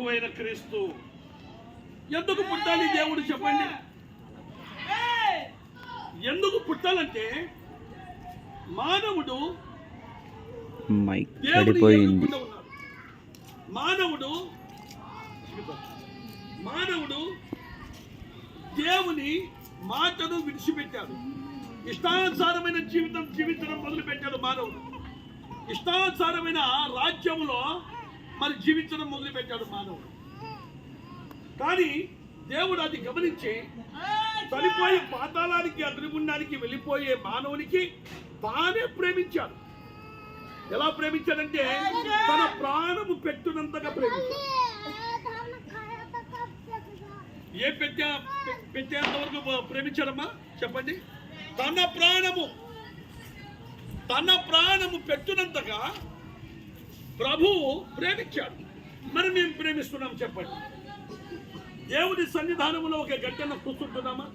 ప్రభు అయిన క్రీస్తు. ఎందుకు పుట్టాలి దేవుడు చెప్పండి. ఎందుకు పుట్టాలంటే మానవుడు మైక్ పడిపోయింది. మానవుడు మానవుడు దేవుని మాటను విడిచిపెట్టాడు. ఇష్టానుసారమైన జీవితం జీవించడం మొదలుపెట్టాడు మానవుడు. ఇష్టానుసారమైన రాజ్యంలో మరి జీవించడం మొదలుపెట్టాడు మానవుడు. కానీ దేవుడు అది గమనించి చనిపోయే పాతాళానికి అగ్నిగుండానికి వెళ్ళిపోయే మానవునికి తానే ప్రేమించాడు. ఎలా ప్రేమించాడంటే తన ప్రాణము పెట్టినంతగా ప్రేమించాడు. ఏ పెట్టే పె- పెట్టేంత వరకు ప్రేమించాడమ్మా? చెప్పండి. తన ప్రాణము తన ప్రాణము పెట్టినంతగా ప్రభువు ప్రేమించాడు. మరి మేము ప్రేమిస్తున్నాం చెప్పండి. దేవుని సన్నిధానంలో ఒక గంటను కూర్చుంటున్నామా?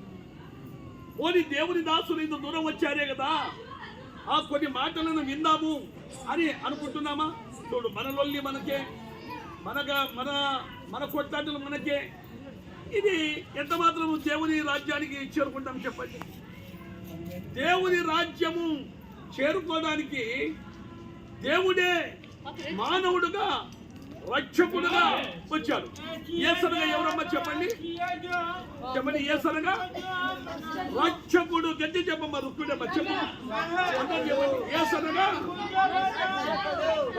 పోని దేవుని దాసులు ఇంత దూరం వచ్చారే కదా? ఆ కొన్ని మాటలను విందాము అని అనుకుంటున్నామా? చూడు మన లొల్లి మనకే మనగా మన మన కొట్లాటలు మనకే. ఇది ఎంత మాత్రం దేవుని రాజ్యానికి చేరుకుంటాం చెప్పండి. దేవుని రాజ్యము చేరుకోవడానికి దేవుడే మానవుడుగా రక్షకుడుగా వచ్చాడు. ఏసనగా ఎవరమ్మా చెప్పండి? చెప్పండి ఏసనగా రక్షకుడు గట్టి చెప్పమ్మా రుక్కుడమ్మా చెప్పు చెప్పండి ఏసనగా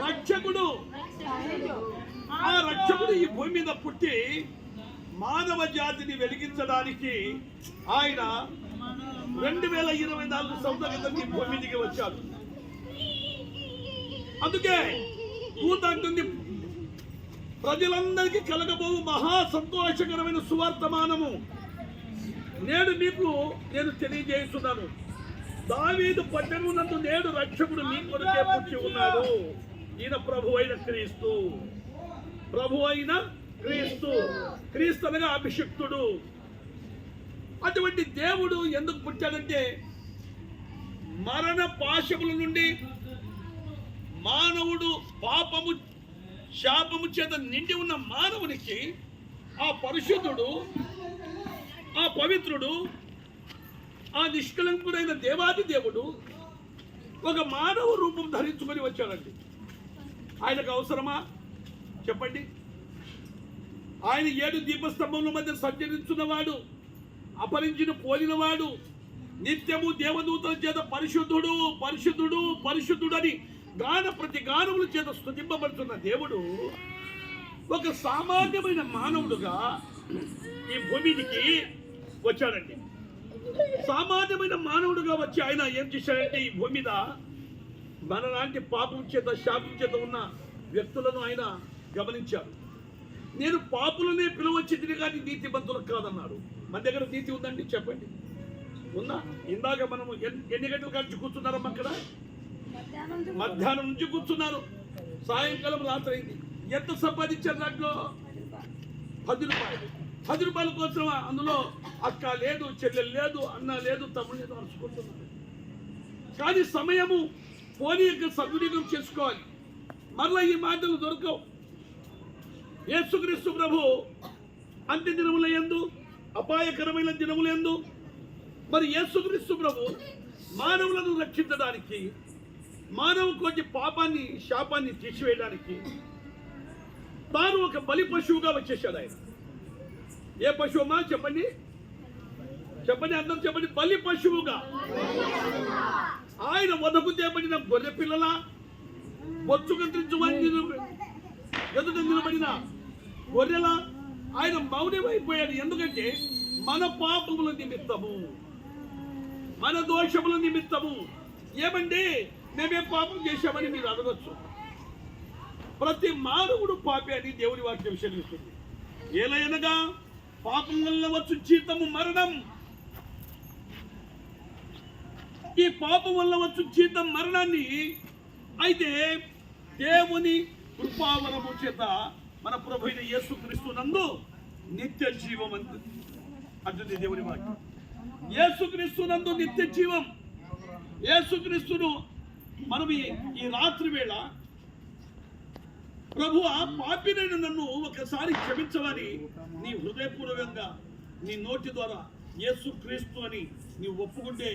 రక్షకుడు. ఆ రక్షకుడు ఈ భూమి మీద పుట్టి మానవ జాతిని వెలిగించడానికి ఆయన రెండు వేల ఇరవై నాలుగు సంవత్సరాల క్రితం ఈ భూమి మీదకి వచ్చాడు. అందుకే దూత అంటుంది ప్రజలందరికీ కలగబోవు మహా సంతోషకరమైన సువర్తమానము. నేడు మీకు నేను తెలియజేస్తున్నాను. దావీదు పట్టణమునందు నేడు రక్షకుడు మీ కొరకే పుట్టి ఉన్నాడు. ఈయన ప్రభు అయిన క్రీస్తు. ప్రభు అయిన క్రీస్తు. క్రీస్తు అనగా అభిషిక్తుడు. అటువంటి దేవుడు ఎందుకు పుట్టాడంటే మరణ పాశకుల నుండి మానవుడు పాపము శాపము చేత నిండి ఉన్న మానవునికి ఆ పరిశుద్ధుడు ఆ పవిత్రుడు ఆ నిష్కలంకుడైన దేవాది దేవుడు ఒక మానవ రూపం ధరించుకొని వచ్చాడండి. ఆయనకు అవసరమా? చెప్పండి. ఆయన ఏడు దీపస్తంభముల మధ్య సంచరించున్నవాడు అపరించిన పోలినవాడు నిత్యము దేవదూతల చేత పరిశుద్ధుడు పరిశుద్ధుడు పరిశుద్ధుడని గాన ప్రతి గానముల చేత స్థుతింపబడుతున్న దేవుడు ఒక సామాన్యమైన మానవుడుగా ఈ భూమికి వచ్చాడండి. సామాన్యమైన మానవుడుగా వచ్చి ఆయన ఏం చేశాడంటే ఈ భూమి మీద మనలాంటి పాపం చేత శాపం చేత ఉన్న వ్యక్తులను ఆయన గమనించారు నేను పాపులనే పిలువచ్చింది కానీ నీతిమంతులకు కాదన్నారు. మన దగ్గర నీతి ఉందండి చెప్పండి. ఉందా? ఇందాక మనము ఎన్- ఎన్ని గంటలు కలిసి కూర్చున్నారమ్మా అక్కడ? మధ్యాహ్నం నుంచి కూర్చున్నారు. సాయంకాలం రాత్రి అయింది. ఎంత సంపాదించారు దాంట్లో? పది రూపాయలు. పది రూపాయల కోసం అందులో అక్క లేదు చెల్లెలు లేదు అన్న లేదు తమ్ముడు లేదు అరుచుకుంటున్నారు కానీ సమయము పోనీ యొక్క సద్వినియోగం చేసుకోవాలి. మరలా ఈ మాటలు దొరకవు. యేసుక్రీస్తు ప్రభు అంత్య దినముల ఎందు అపాయకరమైన దినముల ఎందు మరి యేసుక్రీస్తు ప్రభు మానవులను రక్షించడానికి మానవ కొంచెం పాపాన్ని శాపాన్ని తీసివేయడానికి తాను ఒక బలి పశువుగా వచ్చేసాడు ఆయన. ఏ పశువమ్మా? చెప్పండి. చెప్పండి అందరం చెప్పండి. బలి పశువుగా. ఆయన వదకు చేపడిన గొర్రె పిల్లల? బొచ్చు కత్తిరించమని ఎదుట నిలబడిన గొర్రెల? ఆయన మౌనమైపోయాడు. ఎందుకంటే మన పాపముల నిమిత్తము. మన దోషముల నిమిత్తము. ఏమండి? మేమే పాపం చేశామని మీరు అడగచ్చు ప్రతి మానవుడు పాపి అని దేవుని వాక్యం సెలవిస్తుంది. ఏలయనగా పాపం వల్ల వచ్చు జీతము మరణం. ఈ పాపం వల్ల వచ్చు జీతం మరణాన్ని అయితే దేవుని కృపావరము చేత మన ప్రభు అయిన యేసు క్రీస్తునందు నిత్య జీవం అంది అంటుంది దేవుని వాక్యం. యేసు క్రీస్తునందు నిత్య జీవం. యేసు క్రీస్తును మనం ఈ రాత్రి వేళ ప్రభు ఆ పాపినైన నన్ను ఒకసారి క్షమించమని నీ హృదయపూర్వకంగా నీ నోటి ద్వారా యేసు క్రీస్తు అని నీ ఒప్పుకుంటే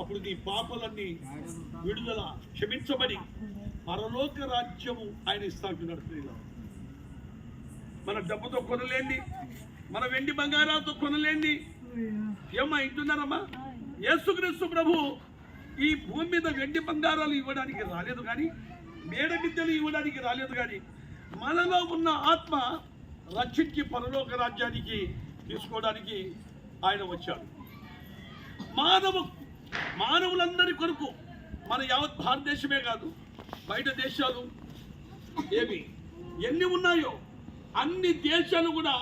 అప్పుడు నీ పాపలన్నీ విడుదల క్షమించబడి పరలోక రాజ్యము ఆయన ఇస్తా అంటున్నాడు ప్రియుల మన డబ్బుతో కొనలేండి మన వెండి బంగారాలతో కొనలేండి. ఏమ్మా ఇంటున్నారమ్మా? యేసుక్రీస్తు ప్రభు ఈ భూమి మీద వెండి బంగారాలు ఇవ్వడానికి రాలేదు కానీ మేడ విద్యలు ఇవ్వడానికి రాలేదు కానీ మనలో ఉన్న ఆత్మ రక్షించి పరలోక రాజ్యానికి తీసుకోవడానికి ఆయన వచ్చాడు. మానవ మానవులందరి కొరకు మన యావత్ భారతదేశమే కాదు బయట దేశాలు ఏమి ఎన్ని ఉన్నాయో అన్ని దేశాలు కూడా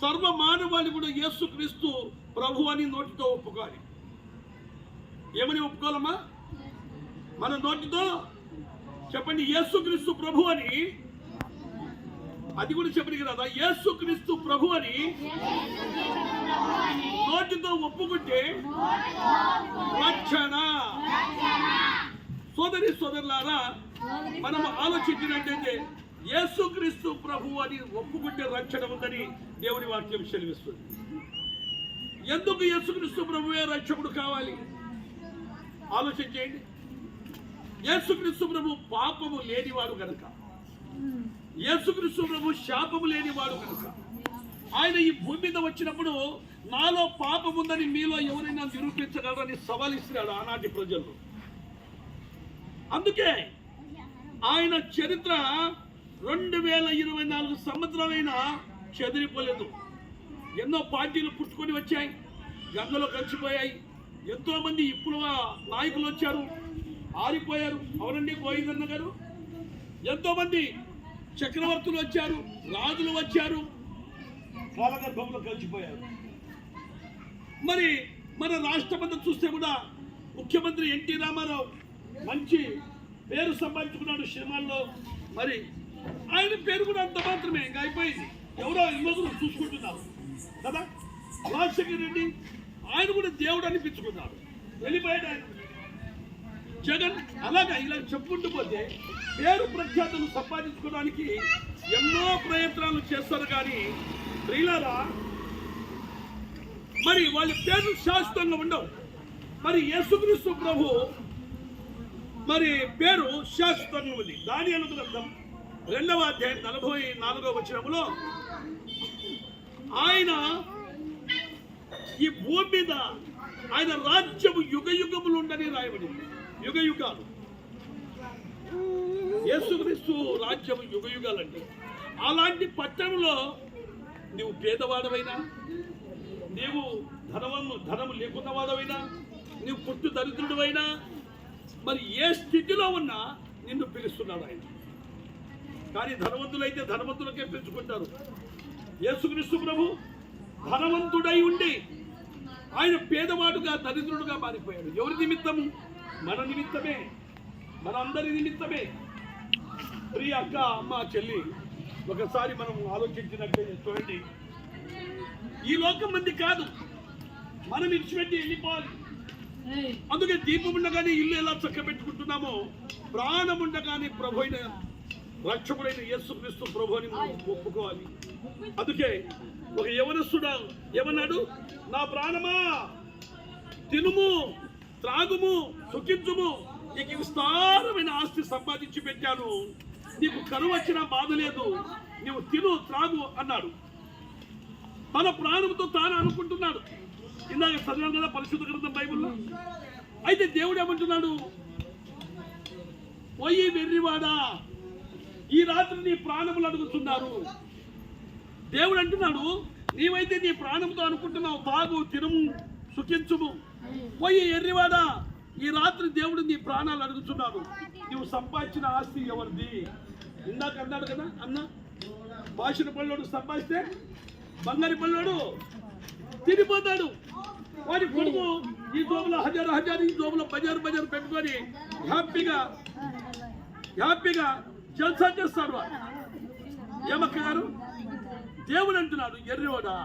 సర్వ మానవాళి కూడా యేసుక్రీస్తు ప్రభు అని నోటితో ఒప్పుకోవాలి. ఏమని ఒప్పుకోవాలమ్మా? మన నోటితో చెప్పండి యేసుక్రీస్తు ప్రభు అని. అది కూడా చెప్పండి కదా యేసుక్రీస్తు ప్రభు అని. నోటితో ఒప్పుకుంటే రక్షణ. సోదరి సోదరులారా మనం ఆలోచించినట్టయితే యేసుక్రీస్తు ప్రభు అని ఒప్పుకుంటే రక్షణ ఉందని దేవుని వాక్యం సెలవిస్తుంది. ఎందుకు యేసుక్రీస్తు ప్రభువే రక్షకుడు కావాలి? ఆలోచన చేయండి యేసుక్రీస్తు ప్రభు పాపము లేనివాడు కనుక యేసుక్రీస్తు ప్రభు శాపము లేనివాడు కనుక ఆయన ఈ భూమి మీద వచ్చినప్పుడు నాలో పాపం ఉందని మీలో ఎవరైనా నిరూపించగలరని సవాల్ ఇస్తున్నాడు ఆనాటి ప్రజలు. అందుకే ఆయన చరిత్ర రెండు వేల ఇరవై నాలుగు సంవత్సరాలైనా చెదిరిపోలేదు. ఎన్నో పార్టీలు పుట్టుకొని వచ్చాయి. గంగలో కలిసిపోయాయి. ఎంతో మంది ఇప్పుడు నాయకులు వచ్చారు ఆరిపోయారు. అవునండి గోవిందన్న గారు. ఎంతో మంది చక్రవర్తులు వచ్చారు రాజులు వచ్చారు. కాలగర్భంలో కలిసిపోయారు. మరి మన రాష్ట్రపతి చూస్తే కూడా ముఖ్యమంత్రి ఎన్టీ రామారావు మంచి పేరు సంపాదించుకున్నాడు సినిమాల్లో. మరి ఆయన పేరు కూడా అంత మాత్రమే ఇంకా అయిపోయింది. ఎవరో ఇంకొకరు చూసుకుంటున్నారు. కదా? రాజశేఖర రెడ్డి ఆయన కూడా దేవుడు అనిపించుకున్నాడు వెళ్ళిపోయాడు ఆయన. జగన్ అలాగా ఇలా చెప్పుకుంటూ పోతే పేరు ప్రఖ్యాతులు సంపాదించుకోవడానికి ఎన్నో ప్రయత్నాలు చేస్తారు కానీ స్త్రీలారా మరి వాళ్ళ పేర్లు శాశ్వతంగా ఉండవు. మరి యేసుక్రీస్తు ప్రభు మరి పేరు శాశ్వతంగా ఉంది. దాని అనుగ్రంథం రెండవ అధ్యాయం నలభై నాలుగో వచ్చినప్పుడు ఆయన ఈ భూమి మీద ఆయన రాజ్యము యుగ యుగములు ఉండని రాయబడింది యుగ యుగాలు. యేసుక్రీస్తు రాజ్యము యుగ యుగాలండి అలాంటి పట్టణంలో నీవు పేదవాడవైనా నీవు ధనము ధనము లేకున్నవాడవైనా నీవు పుట్టు దరిద్రుడవైనా మరి ఏ స్థితిలో ఉన్నా నిన్ను పిలుస్తున్నాడు ఆయన. కానీ ధనవంతులైతే ధనవంతులకే పెంచుకుంటారు యేసుక్రీస్తు ప్రభు ధనవంతుడై ఉండి ఆయన పేదవాడుగా దరిద్రుడుగా మారిపోయాడు. ఎవరి నిమిత్తము? మన నిమిత్తమే. మన అందరి నిమిత్తమే. ప్రియ అక్క అమ్మ చెల్లి ఒకసారి మనం ఆలోచించినట్లయితే చూడండి. ఈ లోకం మంది కాదు. మనం ఇచ్చిపెట్టి వెళ్ళిపోవాలి. అందుకే దీపం ఉండగానే ఇల్లు ఎలా చక్క పెట్టుకుంటున్నామో ప్రాణం ఉండగానే ప్రభు అయిన రక్షకుడైన యేసుక్రీస్తు ప్రభు అని మనం ఒప్పుకోవాలి. అందుకే ఒక యవనస్తుడు? ఏమన్నాడు? నా ప్రాణమా? తినుము త్రాగుము సుఖించుము. నీకు విస్తారమైన ఆస్తి సంపాదించి పెట్టాను. నీకు కరువు వచ్చినా బాధ లేదు. నీవు తిను త్రాగు అన్నాడు. తన ప్రాణంతో తాను అనుకుంటున్నాడు. ఇందాక చదివాం కదా పరిశుద్ధ గ్రంథం బైబుల్లో. అయితే దేవుడు ఏమంటున్నాడు పోయి వెర్రివాడా? ఈ రాత్రి నీ ప్రాణములు అడుగుతున్నారు. దేవుడు అంటున్నాడు నీవైతే నీ ప్రాణంతో అనుకుంటున్నావు తాగు తినము సుఖించుము. పోయి ఎర్రివాడ ఈ రాత్రి దేవుడు నీ ప్రాణాలు అడుగుతున్నాడు. నువ్వు సంపాదించిన ఆస్తి ఎవరిది? ఇందాక అన్నాడు కదా అన్న భాషణ పళ్ళోడు సంపాదిస్తే బంగారు పళ్ళోడు తిరిగిపోతాడు వాడి కొడుకు ఈ జోబులో హజారు హజారు ఈ జోబులో బజారు బజారు పెట్టుకొని హ్యాపీగా హ్యాపీగా జల్సా చేస్తాడు వాడు. ఏమక్క గారు? దేవుడు అంటున్నాడు ఎర్రివాడా?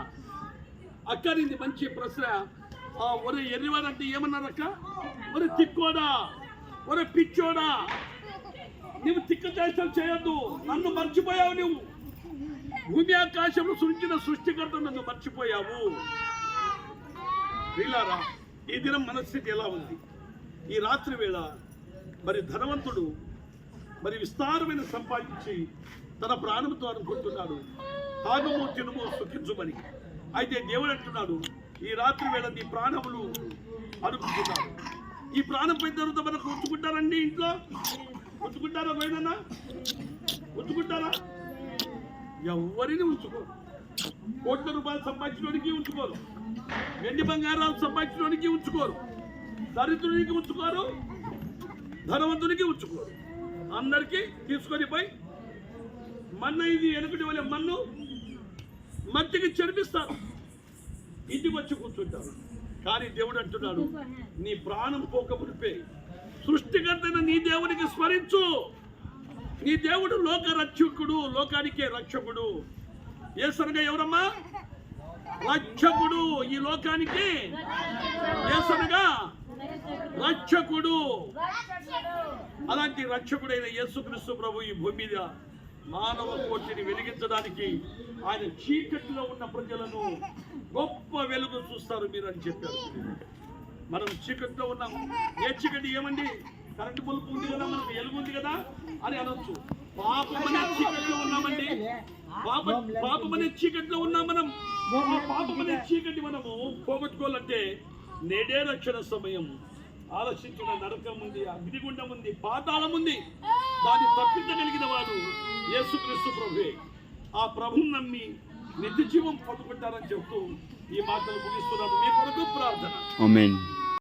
అక్కడింది మంచి ప్రశ్న. ఆ ఒరే ఎర్రివాడ అంటే ఏమన్నారు అక్క? ఒరే తిక్కోడా? ఒరే పిచ్చోడా? నువ్వు తిక్క చేష్టలు చేయొద్దు నన్ను మర్చిపోయావు నువ్వు భూమి ఆకాశంలో సృష్టించిన సృష్టికర్త నన్ను మర్చిపోయావు. వీళ్ళారా ఈ దినం మనస్థితి ఎలా ఉంది? ఈ రాత్రి వేళ మరి ధనవంతుడు మరి విస్తారమైన సంపాదించి తన ప్రాణంతో అనుకుంటున్నాడు తాగుము తినుము సుఖించుమని. అయితే దేవుడు అంటున్నాడు ఈ రాత్రి వేళ నీ ప్రాణములు అనుకుంటున్నాడు ఈ ప్రాణం పోయిన తర్వాత మనకు ఉంచుకుంటారండి ఇంట్లో? ఉంచుకుంటారా పోయినా ఉంచుకుంటారా? ఎవరిని ఉంచుకోరు కోట్ల రూపాయలు సంపాదించడానికి ఉంచుకోరు. వెండి బంగారాలు సంపాదించడానికి ఉంచుకోరు. దరిద్రునికి ఉంచుకోరు. ధనవంతునికి ఉంచుకోరు. అందరికీ తీసుకొని పోయి మన్న ఇది ఎనుకటి వల్ల మన్ను మట్టికి చెరిపిస్తారు ఇంటికి వచ్చి కూర్చుంటారు. కానీ దేవుడు అంటున్నాడు నీ ప్రాణం పోక మునిపే. సృష్టికర్తైన నీ దేవునికి స్మరించు. నీ దేవుడు లోక రక్షకుడు లోకానికే రక్షకుడు. ఏసనగా ఎవరమ్మా? రక్షకుడు ఈ లోకానికి. ఏసనగా రక్షకుడు. అలాంటి రక్షకుడైన యేసుక్రీస్తు ప్రభు ఈ భూమి మీద మానవ కోటిని వెలిగించడానికి ఆయన చీకటిలో ఉన్న ప్రజలను గొప్ప వెలుగు చూస్తారు మీరు అని చెప్పారు. మనం చీకటిలో ఉన్నాం. ఏ చీకటి? ఏమండి? కరెంటు బల్బు ఉంది కదా మనకు వెలుగు ఉంది కదా అని అనొచ్చు. పాపం అనే చీకటిలో ఉన్నామండి. పాప పాపమనే అనే చీకటిలో ఉన్నాం మనం. పాపమనే చీకటి మనము పోగొట్టుకోవాలంటే నేడే రక్షణ సమయం. ఆలోచించిన నరకం ఉంది అగ్నిగుండం ఉంది పాతాళం ఉంది. దాన్ని తప్పించగలిగిన వాడు యేసుక్రీస్తు ప్రభువే. ఆ ప్రభుని నమ్మి నిత్య జీవం పొందుకుంటారని చెప్తూ ఈ మాటలు ముగిస్తున్నాను. మీ కొరకు ప్రార్థన.